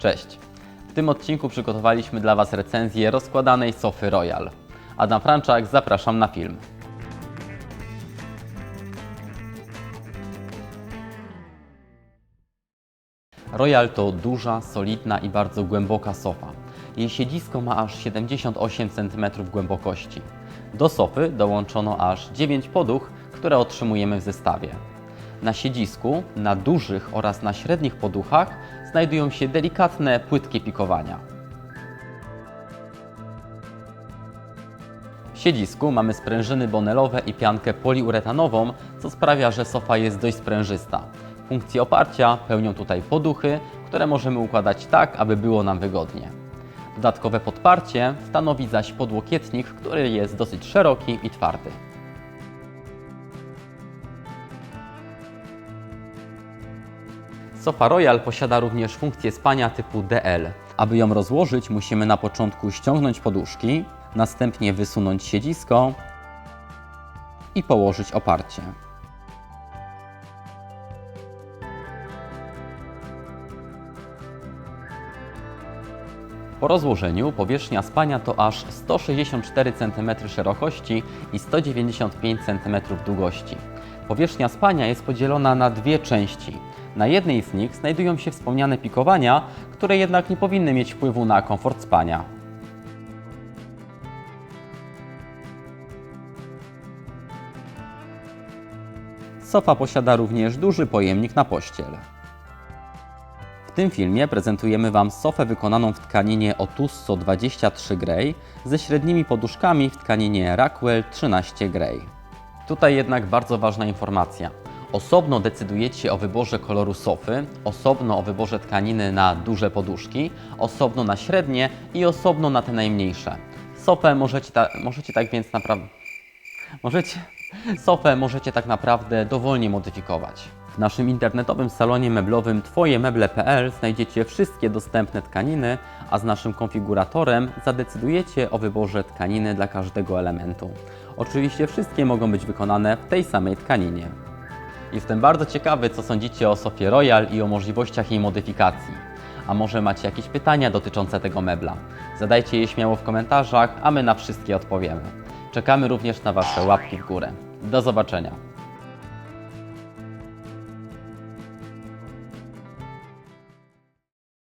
Cześć! W tym odcinku przygotowaliśmy dla Was recenzję rozkładanej sofy Royal. Adam Franczak, zapraszam na film. Royal to duża, solidna i bardzo głęboka sofa. Jej siedzisko ma aż 78 cm głębokości. Do sofy dołączono aż 9 poduch, które otrzymujemy w zestawie. Na siedzisku, na dużych oraz na średnich poduchach znajdują się delikatne, płytkie pikowania. W siedzisku mamy sprężyny bonelowe i piankę poliuretanową, co sprawia, że sofa jest dość sprężysta. Funkcję oparcia pełnią tutaj poduchy, które możemy układać tak, aby było nam wygodnie. Dodatkowe podparcie stanowi zaś podłokietnik, który jest dosyć szeroki i twardy. Sofa Royal posiada również funkcję spania typu DL. Aby ją rozłożyć, musimy na początku ściągnąć poduszki, następnie wysunąć siedzisko i położyć oparcie. Po rozłożeniu powierzchnia spania to aż 164 cm szerokości i 195 cm długości. Powierzchnia spania jest podzielona na dwie części. Na jednej z nich znajdują się wspomniane pikowania, które jednak nie powinny mieć wpływu na komfort spania. Sofa posiada również duży pojemnik na pościel. W tym filmie prezentujemy Wam sofę wykonaną w tkaninie Otusso 23 Grey ze średnimi poduszkami w tkaninie Rackwell 13 Grey. Tutaj jednak bardzo ważna informacja. Osobno decydujecie o wyborze koloru sofy, osobno o wyborze tkaniny na duże poduszki, osobno na średnie i osobno na te najmniejsze. Sofę możecie, ta, możecie tak więc naprawdę... Możecie... Sofę możecie tak naprawdę dowolnie modyfikować. W naszym internetowym salonie meblowym twojemeble.pl znajdziecie wszystkie dostępne tkaniny, a z naszym konfiguratorem zadecydujecie o wyborze tkaniny dla każdego elementu. Oczywiście wszystkie mogą być wykonane w tej samej tkaninie. Jestem bardzo ciekawy, co sądzicie o Sofie Royal i o możliwościach jej modyfikacji. A może macie jakieś pytania dotyczące tego mebla? Zadajcie je śmiało w komentarzach, a my na wszystkie odpowiemy. Czekamy również na Wasze łapki w górę. Do zobaczenia.